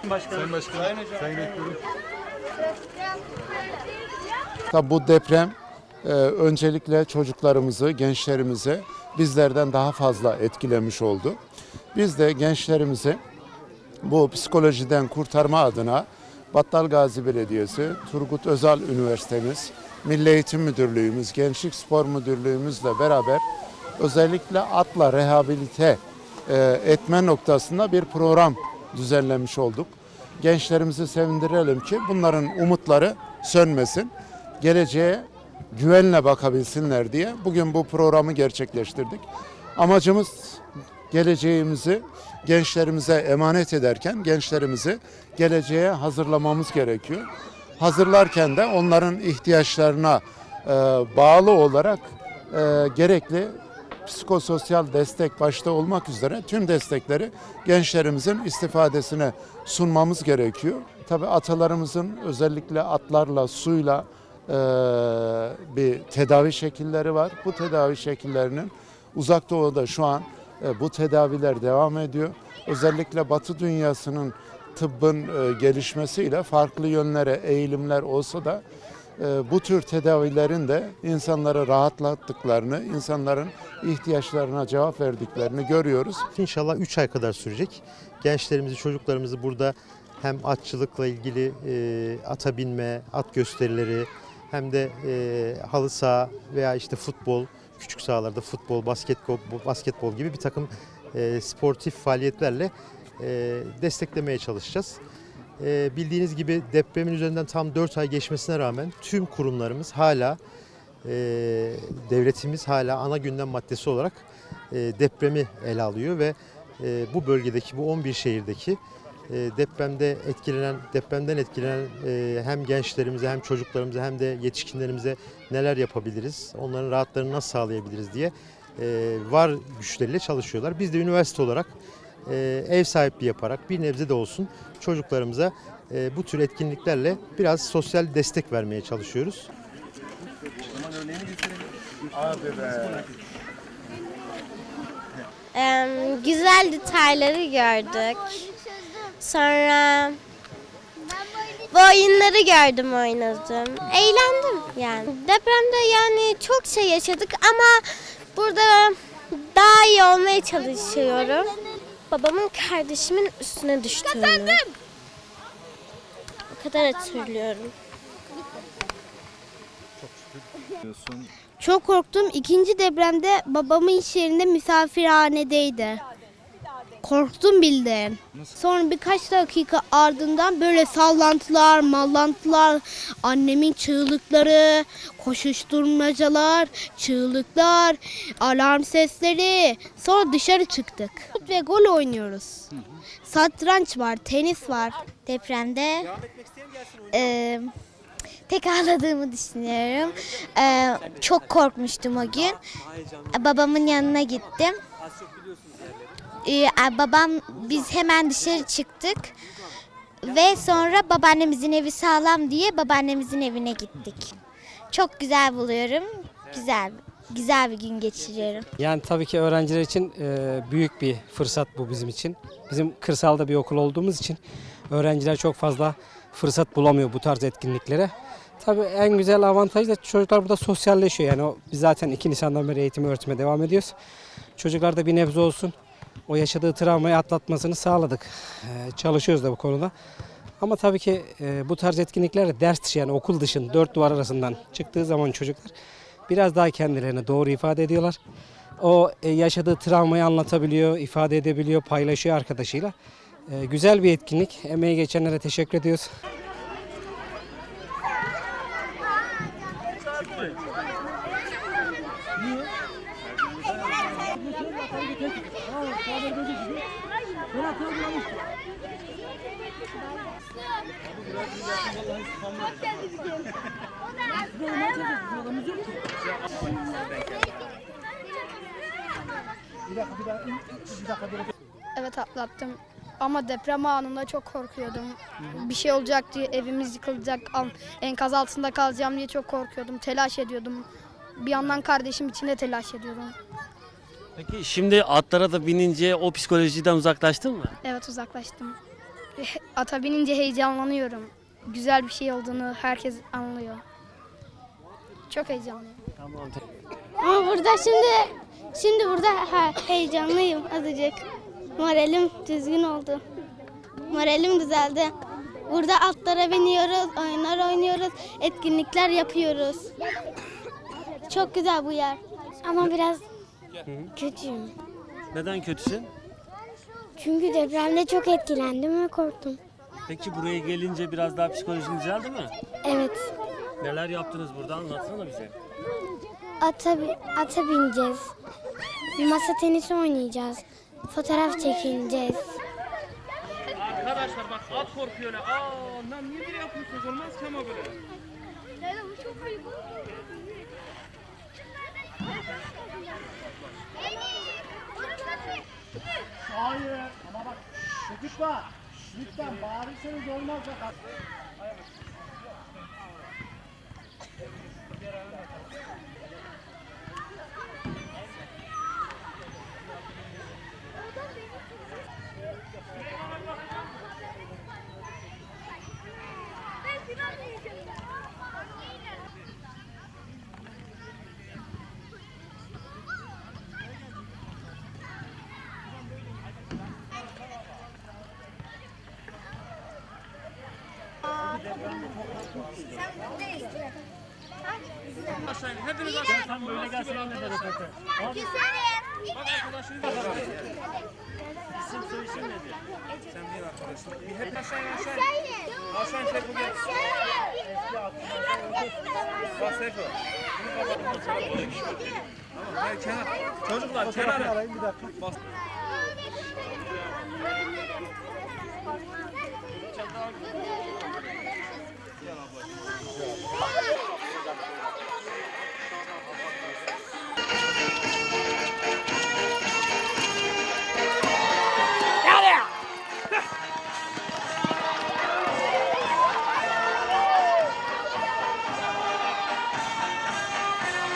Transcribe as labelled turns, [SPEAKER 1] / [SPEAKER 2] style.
[SPEAKER 1] Sayın Başkanım. Sayın Rektörüm.
[SPEAKER 2] Tabi bu deprem e, öncelikle çocuklarımızı, gençlerimizi bizlerden daha fazla etkilemiş oldu. Biz de gençlerimizi bu psikolojiden kurtarma adına Battal Gazi Belediyesi, Turgut Özal Üniversitemiz, Milli Eğitim Müdürlüğümüz, Gençlik Spor Müdürlüğümüzle beraber özellikle atla rehabilite e, etme noktasında bir program düzenlemiş olduk. Gençlerimizi sevindirelim ki bunların umutları sönmesin. Geleceğe güvenle bakabilsinler diye bugün bu programı gerçekleştirdik. Amacımız geleceğimizi gençlerimize emanet ederken gençlerimizi geleceğe hazırlamamız gerekiyor. Hazırlarken de onların ihtiyaçlarına e, bağlı olarak e, gerekli psikososyal destek başta olmak üzere tüm destekleri gençlerimizin istifadesine sunmamız gerekiyor. Tabi atalarımızın özellikle atlarla, suyla bir tedavi şekilleri var. Bu tedavi şekillerinin uzak doğuda şu an bu tedaviler devam ediyor. Özellikle Batı dünyasının tıbbın gelişmesiyle farklı yönlere eğilimler olsa da bu tür tedavilerin de insanları rahatlattıklarını, insanların ihtiyaçlarına cevap verdiklerini görüyoruz.
[SPEAKER 3] İnşallah 3 ay kadar sürecek. Gençlerimizi, çocuklarımızı burada hem atçılıkla ilgili e, ata binme, at gösterileri hem de e, halı saha veya işte futbol, küçük sahalarda futbol, basketbol, basketbol gibi bir takım e, sportif faaliyetlerle e, desteklemeye çalışacağız. E, bildiğiniz gibi depremin üzerinden tam 4 ay geçmesine rağmen tüm kurumlarımız hala e, devletimiz hala ana gündem maddesi olarak e, depremi ele alıyor ve e, bu bölgedeki bu 11 şehirdeki e, depremde etkilenen depremden etkilenen e, hem gençlerimize hem çocuklarımıza hem de yetişkinlerimize neler yapabiliriz? Onların rahatlarını nasıl sağlayabiliriz diye e, var güçleriyle çalışıyorlar. Biz de üniversite olarak e, ev sahipliği yaparak bir nebze de olsun çocuklarımıza e, bu tür etkinliklerle biraz sosyal destek vermeye çalışıyoruz.
[SPEAKER 4] Ee, güzel detayları gördük. Sonra bu oyunları gördüm oynadım. Eğlendim yani. Depremde yani çok şey yaşadık ama burada daha iyi olmaya çalışıyorum. Babamın kardeşimin üstüne düştüğünü. O kadar hatırlıyorum.
[SPEAKER 5] Çok korktum. İkinci depremde babamın iş yerinde misafirhanedeydi. Korktum bildim. Sonra birkaç dakika ardından böyle sallantılar, mallantılar, annemin çığlıkları, koşuşturmacalar, çığlıklar, alarm sesleri. Sonra dışarı çıktık ve gol oynuyoruz. Satranç var, tenis var.
[SPEAKER 6] depremde e, tek ağladığımı düşünüyorum. E, çok korkmuştum o gün. Babamın yanına gittim. E, babam biz hemen dışarı çıktık. Ve sonra babaannemizin evi sağlam diye babaannemizin evine gittik. Çok güzel buluyorum. Güzel güzel bir gün geçiriyorum.
[SPEAKER 7] Yani tabii ki öğrenciler için e, büyük bir fırsat bu bizim için. Bizim kırsalda bir okul olduğumuz için öğrenciler çok fazla fırsat bulamıyor bu tarz etkinliklere. Tabii en güzel avantaj da çocuklar burada sosyalleşiyor. Yani biz zaten 2 Nisan'dan beri eğitim öğretime devam ediyoruz. Çocuklar da bir nebze olsun o yaşadığı travmayı atlatmasını sağladık. E, çalışıyoruz da bu konuda. Ama tabii ki e, bu tarz etkinlikler de ders dışı yani okul dışında dört duvar arasından çıktığı zaman çocuklar biraz daha kendilerini doğru ifade ediyorlar. O e, yaşadığı travmayı anlatabiliyor, ifade edebiliyor, paylaşıyor arkadaşıyla. E, güzel bir etkinlik. Emeği geçenlere teşekkür ediyoruz.
[SPEAKER 5] Evet atlattım. Ama deprem anında çok korkuyordum. Bir şey olacak diye evimiz yıkılacak, enkaz altında kalacağım diye çok korkuyordum. Telaş ediyordum. Bir yandan kardeşim için de telaş ediyordum.
[SPEAKER 8] Peki şimdi atlara da binince o psikolojiden uzaklaştın mı?
[SPEAKER 5] Evet uzaklaştım.
[SPEAKER 9] ata binince heyecanlanıyorum. Güzel bir şey olduğunu herkes anlıyor. Çok heyecanlıyım.
[SPEAKER 5] Ama burada şimdi şimdi burada he- heyecanlıyım azıcık. Moralim düzgün oldu. Moralim düzeldi. Burada atlara biniyoruz, oyunlar oynuyoruz, etkinlikler yapıyoruz. Çok güzel bu yer. Ama biraz kötüyüm.
[SPEAKER 8] Neden kötüsün?
[SPEAKER 5] Çünkü depremde çok etkilendim ve korktum.
[SPEAKER 8] Peki buraya gelince biraz daha psikolojin düzeldi mi?
[SPEAKER 5] Evet.
[SPEAKER 8] Neler yaptınız burada anlatsana bize.
[SPEAKER 5] Ata, ata bineceğiz. Masa tenisi oynayacağız. Fotoğraf çekineceğiz.
[SPEAKER 10] Arkadaşlar bak at korkuyor. Aa lan niye böyle yapıyorsunuz? Olmaz ki ama böyle.
[SPEAKER 11] Hayır ama bak çocuklar lütfen bağırırsanız olmaz bak.
[SPEAKER 10] aşağı inin. Hepiniz aşağı inin. Sen böyle gelsin anne de röpete. Bak arkadaşını da karar İsim soy isim nedir? Sen bir arkadaşın. Bir hep aşağı in aşağı in. Aşağı in tek bu gel. Bak Seyfo. Tamam hayır kenar. Çocuklar kenara. Bir dakika. Bas. Çatal.